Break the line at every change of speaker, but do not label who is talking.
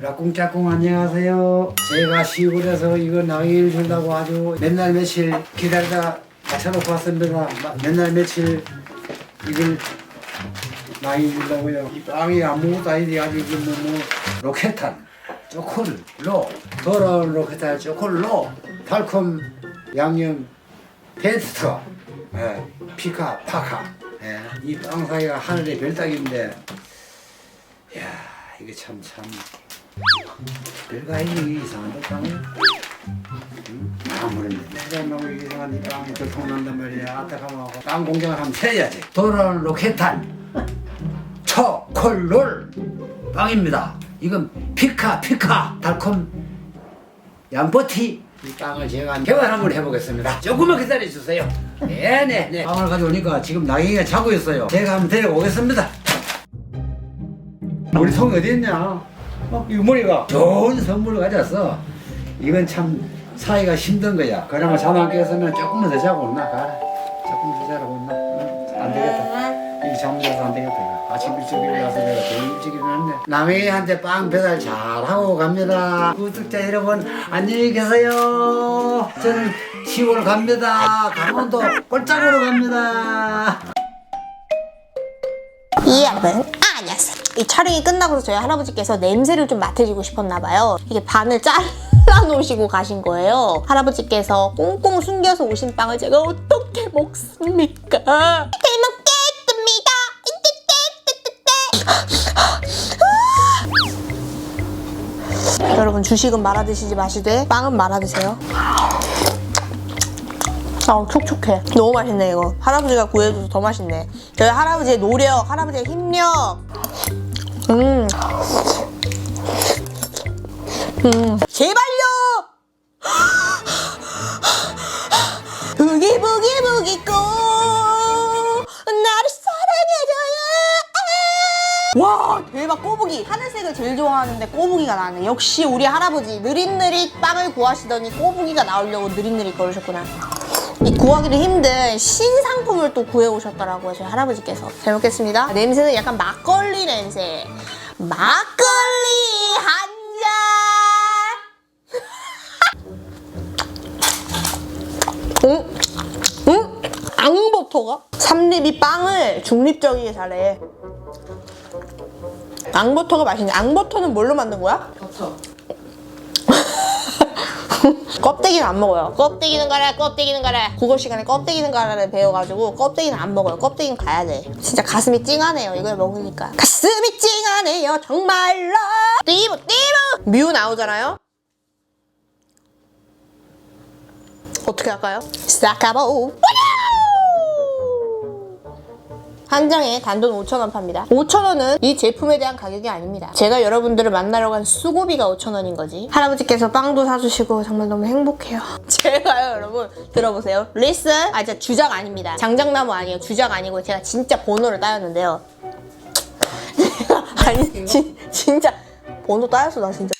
라꿍짝꿍 안녕하세요. 제가 시골에서 이거 나이를 준다고 아주 맨날 며칠 기다리다 맞춰놓고 왔습니다. 마- 맨날 며칠 이걸 나이 준다고요. 이 빵이 아무것도 아닌데 아주 이게 뭐, 뭐 로켓탄, 초콜로, 돌아온 로켓탄 초콜로, 달콤 양념 페스터, 예, 피카, 파카. 예, 이 빵 사이가 하늘의 별따기인데, 야 이게 참 참. 별거 아니니 이상한데 빵이 아무리 내장나고 이상한 이 빵이 들통난단 말이야. 아따가마고 빵 공장을 한번 세야지. 돌아오는 로켓탄. 초콜롤. 빵입니다. 이건 피카 피카. 달콤 얌버티. 이 빵을 제가 개발 한번 해보겠습니다. 조금만 기다려주세요. 네네 네. 빵을 가져오니까 지금 나경이가 자고 있어요. 제가 한번 데려오겠습니다. 우리 성이 어디 있냐? 어, 유머리가 좋은 선물을 가져왔어. 이건 참 사이가 힘든 거야. 그나마 잠안 깨서는 조금만 더 자고 온나 가라. 조금 더 자라고 온나. 응? 안 되겠다. 이 잠자서 안 되겠다. 아침 일찍 일어나서 내가 더 일찍 일어났네. 남해한테 빵 배달 잘 하고 갑니다. 구독자 여러분 안녕히 계세요. 저는 시골 갑니다. 강원도 꼴짝으로 갑니다.
여러분 안녕하세요 이 촬영이 끝나고서 저희 할아버지께서 냄새를 좀 맡으시고 싶었나 봐요. 이게 반을 잘라 놓으시고 가신 거예요. 할아버지께서 꽁꽁 숨겨서 오신 빵을 제가 어떻게 먹습니까? 잘 먹겠습니다 여러분 주식은 말아 드시지 마시되 빵은 말아 드세요 아 촉촉해. 너무 맛있네 이거. 할아버지가 구해줘서 더 맛있네. 저희 할아버지의 노력 할아버지의 힘력 음. 음. 제발요! 부기 부기 부기고 나를 사랑해줘요! 와 대박. 꼬부기. 하늘색을 제일 좋아하는데 꼬부기가 나네. 역시 우리 할아버지 느릿느릿 빵을 구하시더니 꼬부기가 나오려고 느릿느릿 걸으셨구나 이 구하기도 힘든 신상품을 또 구해오셨더라고요 저희 할아버지께서 잘 먹겠습니다 냄새는 약간 막걸리 냄새 막걸리 한잔 응? 응? 앙버터가? 삼립이 빵을 중립적이게 잘해 앙버터가 맛있네 앙버터는 뭘로 만든 거야?
버터.
껍데기는 안 먹어요. 껍데기는 가라, 껍데기는 가라. 국어 시간에 껍데기는 가라를 배워가지고 껍데기는 안 먹어요. 껍데기는 가야 돼. 진짜 가슴이 찡하네요. 이걸 먹으니까. 가슴이 찡하네요. 정말로. 띠부 띠부. 뮤 나오잖아요. 어떻게 할까요? 스타카보. 한 장에 단돈 5,000원 팝니다. 5,000원은 이 제품에 대한 가격이 아닙니다. 제가 여러분들을 만나러 간 수고비가 5,000원인 거지. 할아버지께서 빵도 사주시고 정말 너무 행복해요. 제가요, 여러분. 들어보세요. 리슨. 아, 진짜 주작 아닙니다. 장작나무 아니에요. 주작 아니고 제가 진짜 번호를 따였는데요. 아니, 진, 진짜 번호 따였어, 나 진짜.